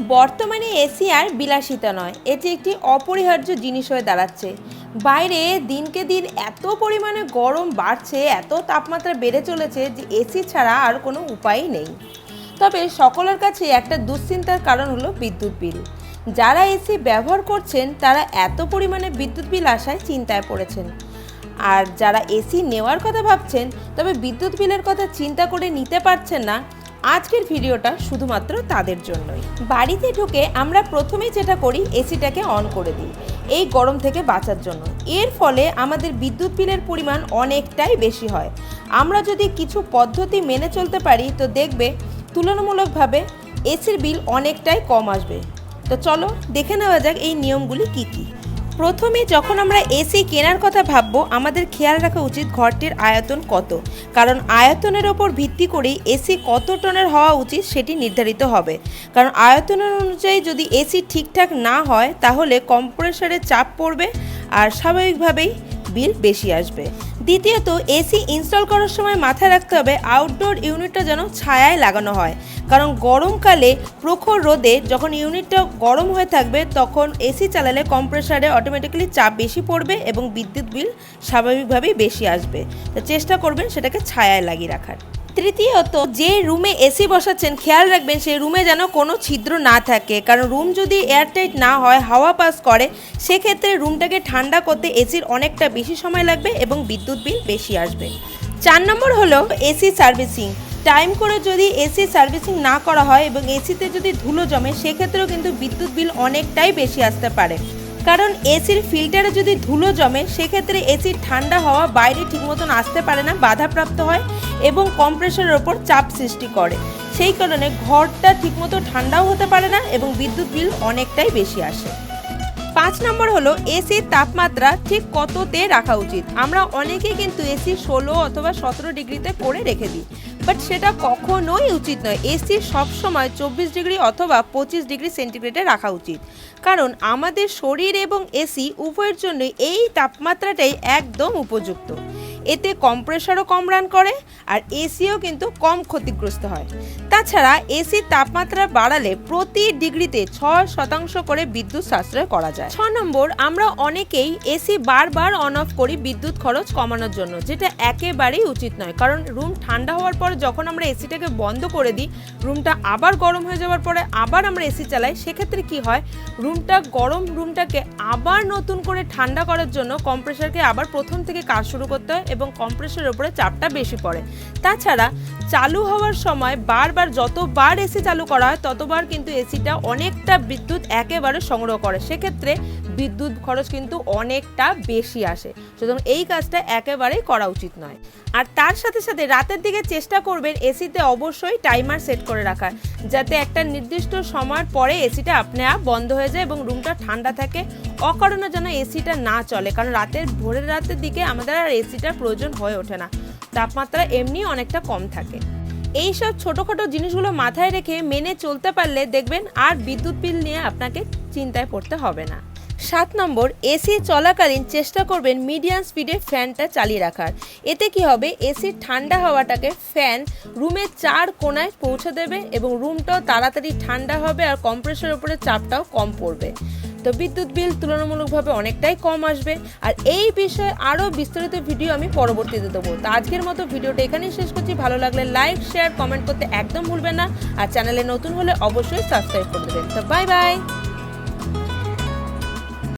বর্তমানে এসি আর বিলাসিতা নয়। এটি একটি অপরিহার্য জিনিস হয়ে দাঁড়াচ্ছে। বাইরে দিনকে দিন এত পরিমাণে গরম বাড়ছে, এত তাপমাত্রা বেড়ে চলেছে যে এসি ছাড়া আর কোনো উপায়ই নেই। তবে সকলের কাছে একটা দুশ্চিন্তার কারণ হলো বিদ্যুৎ বিল। যারা এসি ব্যবহার করছেন, তারা এত পরিমাণে বিদ্যুৎ বিল আসায় চিন্তায় পড়েছেন। আর যারা এসি নেওয়ার কথা ভাবছেন, তবে বিদ্যুৎ বিলের কথা চিন্তা করে নিতে পারছেন না। আজকের ভিডিওটা শুধুমাত্র তাদের জন্যই। বাড়িতে ঢুকে আমরা প্রথমেই যেটা করি, এসিটাকে অন করে দিই, এই গরম থেকে বাঁচার জন্য। এর ফলে আমাদের বিদ্যুৎ বিলের পরিমাণ অনেকটাই বেশি হয়। আমরা যদি কিছু পদ্ধতি মেনে চলতে পারি, তো দেখবে তুলনামূলকভাবে এসির বিল অনেকটাই কম আসবে। তো চলো দেখে নেওয়া যাক এই নিয়মগুলি কি কি। প্রথমে যখন আমরা এসি কেনার কথা ভাববো, আমাদের খেয়াল রাখা উচিত ঘরটির আয়তন কত। কারণ আয়তনের ওপর ভিত্তি করেই এসি কত টনের হওয়া উচিত সেটি নির্ধারিত হবে। কারণ আয়তনের অনুযায়ী যদি এসি ঠিকঠাক না হয়, তাহলে কম্প্রেসারে চাপ পড়বে আর স্বাভাবিকভাবেই বিল বেশি আসবে। দ্বিতীয়ত এসি ইনস্টল করার সময় মাথায় রাখতে হবে আউটডোর ইউনিটটা যেন ছায়ায় লাগানো হয়। কারণ গরমকালে প্রখর রোদে যখন ইউনিটটা গরম হয়ে থাকবে, তখন এসি চালালে কম্প্রেসারে অটোমেটিক্যালি চাপ বেশি পড়বে এবং বিদ্যুৎ বিল স্বাভাবিকভাবেই বেশি আসবে। তো চেষ্টা করবেন সেটাকে ছায়ায় লাগিয়ে রাখার। তৃতীয়ত, যে রুমে এসি বসাচ্ছেন, খেয়াল রাখবেন সেই রুমে যেন কোনো ছিদ্র না থাকে। কারণ রুম যদি এয়ারটাইট না হয়, হাওয়া পাস করে, সেক্ষেত্রে রুমটাকে ঠান্ডা করতে এসির অনেকটা বেশি সময় লাগবে এবং বিদ্যুৎ বিল বেশি আসবে। চার নম্বর হলো এসি সার্ভিসিং টাইম করে যদি এসি সার্ভিসিং না করা হয় এবং এসিতে যদি ধুলো জমে, সেক্ষেত্রেও কিন্তু বিদ্যুৎ বিল অনেকটাই বেশি আসতে পারে। কারণ এসির ফিল্টারে যদি ধুলো জমে, সেক্ষেত্রে এসির ঠান্ডা হওয়া বাইরে ঠিক মতন আসতে পারে না, বাধাপ্রাপ্ত হয় এবং কম্প্রেসারের ওপর চাপ সৃষ্টি করে। সেই কারণে ঘরটা ঠিকমতো ঠান্ডাও হতে পারে না এবং বিদ্যুৎ বিল অনেকটাই বেশি আসে। পাঁচ নম্বর হলো, এসির তাপমাত্রা ঠিক কততে রাখা উচিত? আমরা অনেকেই কিন্তু এসি ষোলো অথবা সতেরো ডিগ্রিতে করে রেখে দিই। বাট সেটা কখনোই উচিত নয়। এসি সবসময় চব্বিশ ডিগ্রি অথবা পঁচিশ ডিগ্রি সেন্টিগ্রেডে রাখা উচিত। কারণ আমাদের শরীর এবং এসি উভয়ের জন্য এই তাপমাত্রাটাই একদম উপযুক্ত। এতে কম্প্রেসারও কম রান করে আর এসিও কিন্তু কম ক্ষতিগ্রস্ত হয়। তাছাড়া এসির তাপমাত্রা বাড়ালে প্রতি ডিগ্রিতে ছয় শতাংশ করে বিদ্যুৎ সাশ্রয় করা যায়। ছ নম্বর, আমরা অনেকেই এসি বারবার অন অফ করি বিদ্যুৎ খরচ কমানোর জন্য, যেটা একেবারেই উচিত নয়। কারণ রুম ঠান্ডা হওয়ার পর যখন আমরা এসিটাকে বন্ধ করে দিই রুমটা আবার গরম হয়ে যাওয়ার পরে আবার আমরা এসি চালাই, সেক্ষেত্রে কি হয়? রুমটা গরম রুমটাকে আবার নতুন করে ঠান্ডা করার জন্য কম্প্রেসারকে আবার প্রথম থেকে কাজ শুরু করতে হয় এবং কম্প্রেসারের উপরে চাপটা বেশি পড়ে। তাছাড়া চালু হওয়ার সময় বারবার যতবার এসি চালু করা হয়, ততবার কিন্তু এসিটা অনেকটা বিদ্যুৎ একেবারে সংগ্রহ করে। সেক্ষেত্রে বিদ্যুৎ খরচ কিন্তু অনেকটা বেশি আসে। সুতরাং এই কাজটা একেবারেই করা উচিত নয়। আর তার সাথে সাথে রাতের দিকে চেষ্টা করবেন এসিতে অবশ্যই টাইমার সেট করে রাখার, যাতে একটা নির্দিষ্ট সময়ের পরে এসিটা আপনি আপ বন্ধ হয়ে যায় এবং রুমটা ঠান্ডা থাকে। অকারণে যেন এসিটা না চলে, কারণ রাতের, ভোরের রাতের দিকে আমাদের আর এসিটার প্রয়োজন হয়ে ওঠে না। তাপমাত্রা এমনি অনেকটা কম থাকে। এই সব ছোটোখাটো জিনিসগুলো মাথায় রেখে মেনে চলতে পারলে দেখবেন আর বিদ্যুৎ বিল নিয়ে আপনাকে চিন্তায় পড়তে হবে না। সাত নম্বর এসি চলাকালীন চেষ্টা করবেন মিডিয়াম স্পিডে ফ্যানটা চালিয়ে রাখার। এতে কি হবে? এসির ঠান্ডা হাওয়াটাকে ফ্যান রুমের চার কোনায় পৌঁছে দেবে এবং রুমটাও তাড়াতাড়ি ঠান্ডা হবে আর কম্প্রেসরের উপরে চাপটাও কম পড়বে। তো বিদ্যুৎ বিল তুলনামূলকভাবে অনেকটাই কম আসবে। আর এই বিষয়ে আরও বিস্তারিত ভিডিও আমি পরবর্তীতে দেবো। তো আজকের মতো ভিডিওটা এখানেই শেষ করছি। ভালো লাগলে লাইক, শেয়ার, কমেন্ট করতে একদম ভুলবেন না। আর চ্যানেলে নতুন হলে অবশ্যই সাবস্ক্রাইব করে দেবেন। তো বাই বাই!